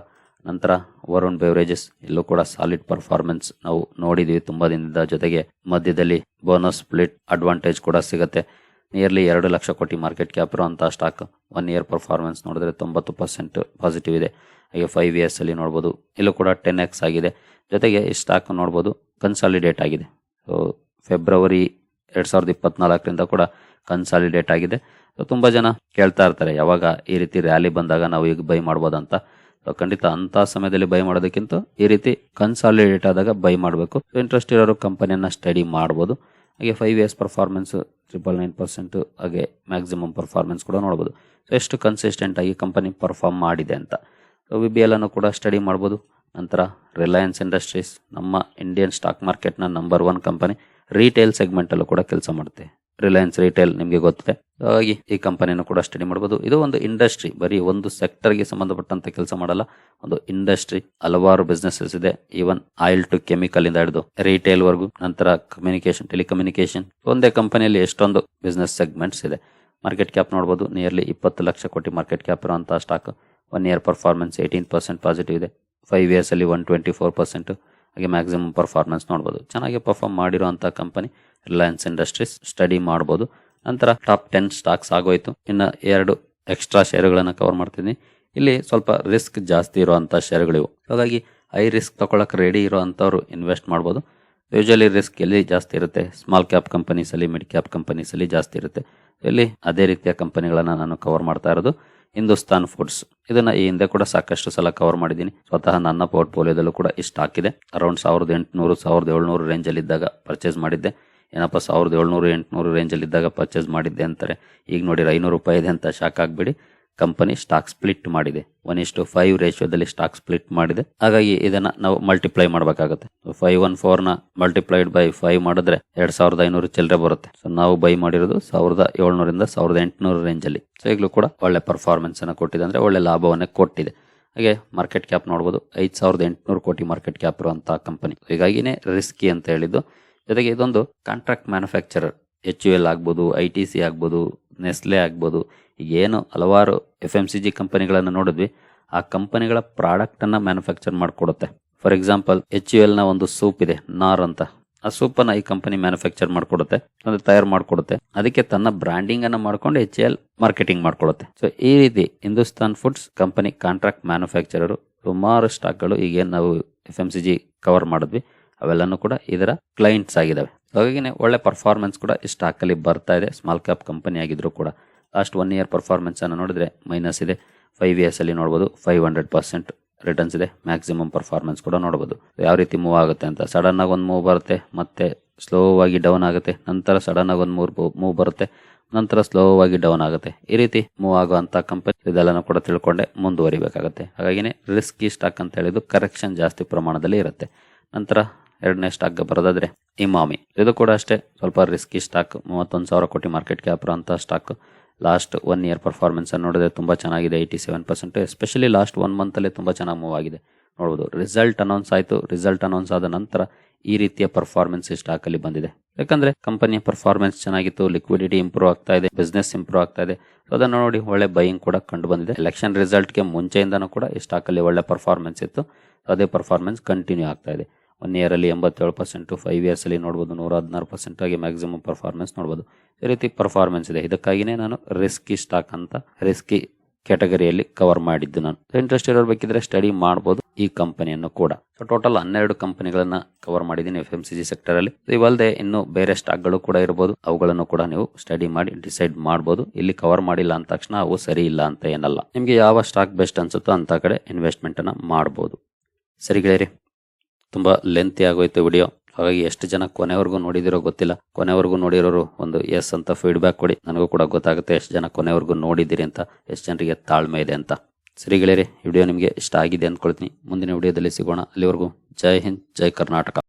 ನಂತರ ವರುಣ್ ಬೆವರೇಜಸ್ ಇಲ್ಲೂ ಕೂಡ ಸಾಲಿಡ್ ಪರ್ಫಾರ್ಮೆನ್ಸ್ ನಾವು ನೋಡಿದೀವಿ. ತುಂಬಾ ದಿನದ ಜೊತೆಗೆ ಮಧ್ಯದಲ್ಲಿ ಬೋನಸ್ ಸ್ಪ್ಲಿಟ್ ಅಡ್ವಾಂಟೇಜ್ ಕೂಡ ಸಿಗುತ್ತೆ. ನಿಯರ್ಲಿ ಎರಡು ಲಕ್ಷ ಕೋಟಿ ಮಾರ್ಕೆಟ್ ಕ್ಯಾಪ್ ಇರುವಂತಹ ಸ್ಟಾಕ್ ಒನ್ ಇಯರ್ ಪರ್ಫಾರ್ಮೆನ್ಸ್ ನೋಡಿದ್ರೆ ತೊಂಬತ್ತು ಪರ್ಸೆಂಟ್ ಪಾಸಿಟಿವ್ ಇದೆ. ಹಾಗೆ ಫೈವ್ ಇಯರ್ಸ್ ಅಲ್ಲಿ ನೋಡ್ಬೋದು. ಇಲ್ಲೂ ಕೂಡ ಟೆನ್ ಎಕ್ಸ್ ಆಗಿದೆ. ಜೊತೆಗೆ ಈ ಸ್ಟಾಕ್ ನೋಡ್ಬೋದು ಕನ್ಸಾಲಿಡೇಟ್ ಆಗಿದೆ. ಸೊ ಫೆಬ್ರವರಿ ಎರಡ್ ಸಾವಿರದ ಇಪ್ಪತ್ನಾಲ್ಕರಿಂದ ಕೂಡ ಕನ್ಸಾಲಿಡೇಟ್ ಆಗಿದೆ. ತುಂಬಾ ಜನ ಕೇಳ್ತಾ ಇರ್ತಾರೆ, ಯಾವಾಗ ಈ ರೀತಿ ರ್ಯಾಲಿ ಬಂದಾಗ ನಾವು ಈಗ ಬೈ ಮಾಡ್ಬೋದಂತ. ಖಂಡಿತ ಅಂತ ಸಮಯದಲ್ಲಿ ಬೈ ಮಾಡೋದಕ್ಕಿಂತ ಈ ರೀತಿ ಕನ್ಸಾಲಿಡೇಟ್ ಆದಾಗ ಬೈ ಮಾಡಬೇಕು. ಇಂಟ್ರೆಸ್ಟ್ ಇರೋರು ಕಂಪನಿಯನ್ನ ಸ್ಟಡಿ ಮಾಡ್ಬೋದು. ಹಾಗೆ five years performance triple nine percent ಹಾಗೆ ಮ್ಯಾಕ್ಸಿಮಮ್ ಪರ್ಫಾರ್ಮೆನ್ಸ್ ಕೂಡ ನೋಡ್ಬೋದು. ಸೊ ಎಷ್ಟು ಕನ್ಸಿಸ್ಟೆಂಟ್ ಆಗಿ ಕಂಪನಿ ಪರ್ಫಾರ್ಮ್ ಮಾಡಿದೆ ಅಂತ. ಸೊ ವಿ ಬಿ ಎಲ್ ಅನ್ನು ಕೂಡ ಸ್ಟಡಿ ಮಾಡ್ಬೋದು. ನಂತರ ರಿಲಯನ್ಸ್ ಇಂಡಸ್ಟ್ರೀಸ್ ನಮ್ಮ ಇಂಡಿಯನ್ ಸ್ಟಾಕ್ ಮಾರ್ಕೆಟ್ನ ನಂಬರ್ ಒನ್ ಕಂಪನಿ ರೀಟೇಲ್ ಸೆಗ್ಮೆಂಟಲ್ಲೂ ಕೂಡ ಕೆಲಸ ಮಾಡುತ್ತೆ. ರಿಲಯನ್ಸ್ ರಿಟೇಲ್ ನಿಮಗೆ ಗೊತ್ತಿದೆ. ಹಾಗಾಗಿ ಈ ಕಂಪನಿಯನ್ನು ಕೂಡ ಸ್ಟಡಿ ಮಾಡಬಹುದು ಇದು ಒಂದು ಇಂಡಸ್ಟ್ರಿ, ಬರೀ ಒಂದು ಸೆಕ್ಟರ್ಗೆ ಸಂಬಂಧಪಟ್ಟಂತ ಕೆಲಸ ಮಾಡಲ್ಲ. ಒಂದು ಇಂಡಸ್ಟ್ರಿ, ಹಲವಾರು ಬಿಸ್ನೆಸಸ್ ಇದೆ. ಈವನ್ ಆಯಿಲ್ ಟು ಕೆಮಿಕಲ್ ಇಂದ ಹಿಡಿದು ರಿಟೇಲ್ ವರ್ಗು, ನಂತರ ಕಮ್ಯುನಿಕೇಶನ್ ಟೆಲಿಕಮ್ಯುನಿಕೇಶನ್ ಒಂದೇ ಕಂಪನಿಯಲ್ಲಿ ಎಷ್ಟೊಂದು ಬಿಸ್ನೆಸ್ ಸೆಗ್ಮೆಂಟ್ಸ್ ಇದೆ. ಮಾರ್ಕೆಟ್ ಕ್ಯಾಪ್ ನೋಡಬಹುದು ನಿಯರ್ಲಿ ಇಪ್ಪತ್ತು ಲಕ್ಷ ಕೋಟಿ ಮಾರ್ಕೆಟ್ ಕ್ಯಾಪ್ ಇರುವಂತಹ stock one year performance eighteen percent positive ಇದೆ. ಫೈವ್ ಇಯರ್ಸ್ ಅಲ್ಲಿ ಒನ್ ಟ್ವೆಂಟಿ ಫೋರ್ ಪರ್ಸೆಂಟ್ ಹಾಗೆ ಮ್ಯಾಕ್ಸಿಮಮ್ ಪರ್ಫಾರ್ಮೆನ್ಸ್ ನೋಡ್ಬೋದು. ಚೆನ್ನಾಗಿ ಪರ್ಫಾರ್ಮ್ ಮಾಡಿರುವಂತಹ ಕಂಪನಿ ರಿಲಯನ್ಸ್ ಇಂಡಸ್ಟ್ರೀಸ್ ಸ್ಟಡಿ ಮಾಡ್ಬೋದು. ನಂತರ ಟಾಪ್ ಟೆನ್ ಸ್ಟಾಕ್ಸ್ ಆಗೋಯ್ತು. ಇನ್ನು ಎರಡು ಎಕ್ಸ್ಟ್ರಾ ಶೇರುಗಳನ್ನು ಕವರ್ ಮಾಡ್ತೀನಿ ಇಲ್ಲಿ ಸ್ವಲ್ಪ ರಿಸ್ಕ್ ಜಾಸ್ತಿ ಇರುವಂಥ ಶೇರುಗಳಿವು ಹಾಗಾಗಿ ಹೈ ರಿಸ್ಕ್ ತೊಗೊಳಕ್ಕೆ ರೆಡಿ ಇರುವಂಥವ್ರು ಇನ್ವೆಸ್ಟ್ ಮಾಡ್ಬೋದು. ಯೂಶಲಿ ರಿಸ್ಕ್ ಎಲ್ಲಿ ಜಾಸ್ತಿ ಇರುತ್ತೆ? ಸ್ಮಾಲ್ ಕ್ಯಾಪ್ ಕಂಪನೀಸಲ್ಲಿ ಮಿಡ್ ಕ್ಯಾಪ್ ಕಂಪನೀಸಲ್ಲಿ ಜಾಸ್ತಿ ಇರುತ್ತೆ. ಇಲ್ಲಿ ಅದೇ ರೀತಿಯ ಕಂಪನಿಗಳನ್ನು ನಾನು ಕವರ್ ಮಾಡ್ತಾ ಇರೋದು. ಹಿಂದೂಸ್ತಾನ್ ಫುಡ್ಸ್. ಇದನ್ನ ಈ ಹಿಂದೆ ಕೂಡ ಸಾಕಷ್ಟು ಸಲ ಕವರ್ ಮಾಡಿದ್ದೀನಿ. ಸ್ವತಃ ನನ್ನ ಪೋರ್ಟ್ಫೋಲಿಯೋದಲ್ಲೂ ಕೂಡ ಇಷ್ಟ ಹಾಕಿದೆ. ಅರೌಂಡ್ ಸಾವಿರದ ಎಂಟುನೂರು, ಸಾವಿರದ ಏಳ್ನೂರು ರೇಂಜಲ್ಲಿ ಇದ್ದಾಗ ಪರ್ಚೇಸ್ ಮಾಡಿದ್ದೆ. ಏನಪ್ಪ, ಸಾವಿರದ ಏಳ್ನೂರು, ಎಂಟುನೂರು ರೇಂಜಲ್ಲಿ ಇದ್ದಾಗ ಪರ್ಚೇಸ್ ಮಾಡಿದ್ದೆ ಅಂತಾರೆ. ಈಗ ನೋಡಿ, ಐನೂರು ರೂಪಾಯಿ ಇದೆ ಅಂತ ಶಾಕ್ ಆಗ್ಬಿಡಿ. ಕಂಪನಿ ಸ್ಟಾಕ್ ಸ್ಪ್ಲಿಟ್ ಮಾಡಿದೆ. ಒನ್ ಇಷ್ಟು ಫೈವ್ ರೇಷಿಯೋದಲ್ಲಿ ಸ್ಟಾಕ್ ಸ್ಪ್ಲಿಟ್ ಮಾಡಿದೆ. ಹಾಗಾಗಿ ಇದನ್ನ ನಾವು ಮಲ್ಟಿಪ್ಲೈ ಮಾಡಬೇಕಾಗುತ್ತೆ. ಫೈವ್ ಒನ್ ಫೋರ್ನ ಮಲ್ಟಿಪ್ಲೈಡ್ ಬೈ ಫೈವ್ ಮಾಡಿದ್ರೆ ಎರಡ್ ಸಾವಿರದ ಐನೂರು ಚಿಲ್ಲರೆ ಬರುತ್ತೆ. ಸೊ ನಾವು ಬೈ ಮಾಡಿರೋದು ಸಾವಿರದ ಏಳ್ನೂರಿಂದ ಸಾವಿರದ ಎಂಟುನೂರು ರೇಂಜ್ ಅಲ್ಲಿ. ಸೊ ಈಗಲೂ ಕೂಡ ಒಳ್ಳೆ ಪರ್ಫಾರ್ಮೆನ್ಸ್ ಅನ್ನು ಕೊಟ್ಟಿದೆ ಅಂದ್ರೆ ಒಳ್ಳೆ ಲಾಭವನ್ನೇ ಕೊಟ್ಟಿದೆ. ಹಾಗೆ ಮಾರ್ಕೆಟ್ ಕ್ಯಾಪ್ ನೋಡಬಹುದು ಐದ್ ಸಾವಿರದ ಎಂಟುನೂರು ಕೋಟಿ ಮಾರ್ಕೆಟ್ ಕ್ಯಾಪ್ ಇರುವಂತಹ ಕಂಪನಿ ಹೀಗಾಗಿನೇ ರಿಸ್ಕಿ ಅಂತ ಹೇಳಿದ್ದು. ಜೊತೆಗೆ ಇದೊಂದು contract manufacturer H U L ಆಗ್ಬೋದು ಐ ಟಿ ಸಿ ಆಗ್ಬೋದು ನೆಸ್ಲೆ ಆಗ್ಬೋದು ಏನು ಹಲವಾರು ಎಫ್ ಎಂ ಸಿ ಜಿ ಕಂಪನಿಗಳನ್ನು ನೋಡಿದ್ವಿ. ಆ ಕಂಪನಿಗಳ ಪ್ರಾಡಕ್ಟನ್ನು ಮ್ಯಾನುಫ್ಯಾಕ್ಚರ್ ಮಾಡಿಕೊಡುತ್ತೆ. ಫಾರ್ ಎಕ್ಸಾಂಪಲ್ ಎಚ್ ಯು ಎಲ್ನ ಒಂದು ಸೂಪ್ ಇದೆ, ನಾರ್ ಅಂತ. ಆ ಸೂಪನ್ನು ಈ ಕಂಪನಿ ಮ್ಯಾನುಫ್ಯಾಕ್ಚರ್ ಮಾಡ್ಕೊಡುತ್ತೆ ಅಂದರೆ ತಯಾರು ಮಾಡಿಕೊಡುತ್ತೆ. ಅದಕ್ಕೆ ತನ್ನ ಬ್ರ್ಯಾಂಡಿಂಗನ್ನು ಮಾಡಿಕೊಂಡು ಎಚ್ ಎಲ್ ಮಾರ್ಕೆಟಿಂಗ್ ಮಾಡಿಕೊಡುತ್ತೆ. ಸೊ ಈ ರೀತಿ Hindustan foods company contract manufacturer ಸುಮಾರು ಸ್ಟಾಕ್ಗಳು ಈಗೇನು ನಾವು F M C G cover ಮಾಡಿದ್ವಿ. ಅವೆಲ್ಲನೂ ಕೂಡ ಇದರ ಕ್ಲೈಂಟ್ಸ್ ಆಗಿದ್ದಾವೆ ಹಾಗಾಗಿ ಒಳ್ಳೆ ಪರ್ಫಾರ್ಮೆನ್ಸ್ ಕೂಡ ಈ ಸ್ಟಾಕ್ ಅಲ್ಲಿ ಬರ್ತಾ ಇದೆ. ಸ್ಮಾಲ್ ಕ್ಯಾಪ್ ಕಂಪನಿ ಆಗಿದ್ರು ಕೂಡ. ಲಾಸ್ಟ್ ಒನ್ ಇಯರ್ ಪರ್ಫಾರ್ಮೆನ್ಸನ್ನು ನೋಡಿದ್ರೆ ಮೈನಸ್ ಇದೆ. ಫೈವ್ ಇಯರ್ಸ್ ಅಲ್ಲಿ ನೋಡಬಹುದು ಫೈವ್ ಹಂಡ್ರೆಡ್ ಪರ್ಸೆಂಟ್ ರಿಟರ್ನ್ಸ್ ಇದೆ. ಮ್ಯಾಕ್ಸಿಮಮ್ ಪರ್ಫಾರ್ಮೆನ್ಸ್ ಕೂಡ ನೋಡಬಹುದು ಯಾವ ರೀತಿ ಮೂವ್ ಆಗುತ್ತೆ ಅಂತ. ಸಡನ್ ಆಗಿ ಒಂದು ಮೂವ್ ಬರುತ್ತೆ, ಮತ್ತೆ ಸ್ಲೋ ಆಗಿ ಡೌನ್ ಆಗುತ್ತೆ. ನಂತರ ಸಡನ್ ಆಗಿ ಒಂದು ಮೂವ್ ಮೂವ್ ಬರುತ್ತೆ. ನಂತರ ಸ್ಲೋ ಆಗಿ ಡೌನ್ ಆಗುತ್ತೆ. ಈ ರೀತಿ ಮೂವ್ ಆಗುವಂತ ಕಂಪನಿ ಇದೆಲ್ಲನೂ ಕೂಡ ತಿಳ್ಕೊಂಡೆ ಮುಂದುವರಿಬೇಕಾಗುತ್ತೆ. ಹಾಗಾಗಿನೇ ರಿಸ್ಕಿ ಸ್ಟಾಕ್ ಅಂತ ಹೇಳಿದ್ದು ಕರೆಕ್ಷನ್ ಜಾಸ್ತಿ ಪ್ರಮಾಣದಲ್ಲಿ ಇರುತ್ತೆ. ನಂತರ ಎರಡನೇ ಸ್ಟಾಕ್ ಬರೋದಾದ್ರೆ ಇಮಾಮಿ ಇದು ಕೂಡ ಅಷ್ಟೇ. ಸ್ವಲ್ಪ ರಿಸ್ಕಿ ಸ್ಟಾಕ್ ಮೂವತ್ತೊಂದು ಸಾವಿರ ಕೋಟಿ ಮಾರ್ಕೆಟ್ ಕ್ಯಾಪ್ ಅಂತ stock last one year performance ನೋಡಿದ್ರೆ ತುಂಬ ಚೆನ್ನಾಗಿದೆ eighty seven percent especially last one ಮಂತಲ್ಲೇ ತುಂಬ ಚೆನ್ನಾಗಿ ಮೂವ್ ಆಗಿದೆ. ನೋಡ್ಬೋದು ರಿಸಲ್ಟ್ ಅನೌನ್ಸ್ ಆಯಿತು. ರಿಸಲ್ಟ್ ಅನೌನ್ಸ್ ಆದ ನಂತರ ಈ ರೀತಿಯ ಪರ್ಫಾರ್ಮೆನ್ಸ್ ಸ್ಟಾಕಲ್ಲಿ ಬಂದಿದೆ. ಯಾಕಂದ್ರೆ ಕಂಪನಿಯ ಪರ್ಫಾರ್ಮೆನ್ಸ್ ಚೆನ್ನಾಗಿತ್ತು ಲಿಕ್ವಿಡಿಟಿ ಇಂಪ್ರೂವ್ ಆಗ್ತಾ ಇದೆ ಬಿಸ್ನೆಸ್ ಇಂಪ್ರೂವ್ ಆಗ್ತಾ ಇದೆ. ಅದನ್ನು ನೋಡಿ ಒಳ್ಳೆ ಬೈಯಿಂಗ್ ಕೂಡ ಕಂಡು ಬಂದಿದೆ. ಎಲೆಕ್ಷನ್ ರಿಸಲ್ಟ್ಗೆ ಮುಂಚೆಯಿಂದನೂ ಕೂಡ ಈ ಸ್ಟಾಕಲ್ಲಿ ಒಳ್ಳೆ ಪರ್ಫಾರ್ಮೆನ್ಸ್ ಇತ್ತು. ಅದೇ ಪರ್ಫಾರ್ಮೆನ್ಸ್ ಕಂಟಿನ್ಯೂ ಆಗ್ತಾ ಇದೆ. ಒನ್ ಇಯರಲ್ಲಿ ಎಂಬತ್ತೇಳು ಪರ್ಸೆಂಟು ಫೈವ್ ಇಯರ್ಸಲ್ಲಿ ನೋಡ್ಬೋದು ನೂರ ಹದಿನಾರು ಪರ್ಸೆಂಟ್ ಆಗಿ ಮ್ಯಾಕ್ಸಿಮಮ್ ಪರ್ಫಾರ್ಮೆನ್ಸ್ ನೋಡಬಹುದು ಈ ರೀತಿ ಪರ್ಫಾರ್ಮೆನ್ಸ್ ಇದೆ. ಇದಕ್ಕಾಗಿಯೇ ನಾನು ರಿಸ್ಕಿ ಸ್ಟಾಕ್ ಅಂತ ರಿಸ್ಕಿ ಕ್ಯಾಟಗರಿಯಲ್ಲಿ ಕವರ್ ಮಾಡಿದ್ದು ನಾನು. ಇಂಟ್ರೆಸ್ಟ್ ಇರೋರು ಸ್ಟಡಿ ಮಾಡಬಹುದು ಈ ಕಂಪನಿಯನ್ನು ಕೂಡ. ಸೊ ಟೋಟಲ್ ಹನ್ನೆರಡು ಕಂಪನಿಗಳನ್ನ ಕವರ್ ಮಾಡಿದ್ದೀನಿ F M C G sector ಅಲ್ಲಿ. ಇವಲ್ಲದೆ ಇನ್ನು ಬೇರೆ ಸ್ಟಾಕ್ಗಳು ಕೂಡ ಇರಬಹುದು ಅವುಗಳನ್ನು ಕೂಡ ನೀವು ಸ್ಟಡಿ ಮಾಡಿ ಡಿಸೈಡ್ ಮಾಡಬಹುದು ಇಲ್ಲಿ ಕವರ್ ಮಾಡಿಲ್ಲ ಅಂದ ತಕ್ಷಣ ಅವು ಸರಿ ಇಲ್ಲ ಅಂತ ಏನಲ್ಲ. ನಿಮಗೆ ಯಾವ ಸ್ಟಾಕ್ ಬೆಸ್ಟ್ ಅನ್ಸುತ್ತೋ ಅಂತ ಕಡೆ ಇನ್ವೆಸ್ಟ್ಮೆಂಟ್ ಅನ್ನ ಮಾಡಬಹುದು ಸರಿ ಗೆಳೆಯರಿ ತುಂಬಾ ಲೆಂತಿ ಆಗೋಯ್ತು ವಿಡಿಯೋ ಹಾಗಾಗಿ ಎಷ್ಟು ಜನ ಕೊನೆವರೆಗೂ ನೋಡಿದಿರೋ ಗೊತ್ತಿಲ್ಲ. ಕೊನೆವರೆಗೂ ನೋಡಿರೋರು ಒಂದು ಎಸ್ ಅಂತ ಫೀಡ್ಬ್ಯಾಕ್ ಕೊಡಿ. ನನಗೂ ಕೂಡ ಗೊತ್ತಾಗುತ್ತೆ ಎಷ್ಟು ಜನ ಕೊನೆವರೆಗೂ ನೋಡಿದ್ದೀರಿ ಅಂತ, ಎಷ್ಟು ಜನರಿಗೆ ತಾಳ್ಮೆ ಇದೆ ಅಂತ. ಸರಿ ಗೆಳೆಯರಿ ವಿಡಿಯೋ ನಿಮಗೆ ಇಷ್ಟ ಆಗಿದೆ ಅಂದ್ಕೊಳ್ತೀನಿ. ಮುಂದಿನ ವಿಡಿಯೋದಲ್ಲಿ ಸಿಗೋಣ. ಅಲ್ಲಿವರೆಗೂ ಜೈ ಹಿಂದ್, ಜೈ ಕರ್ನಾಟಕ.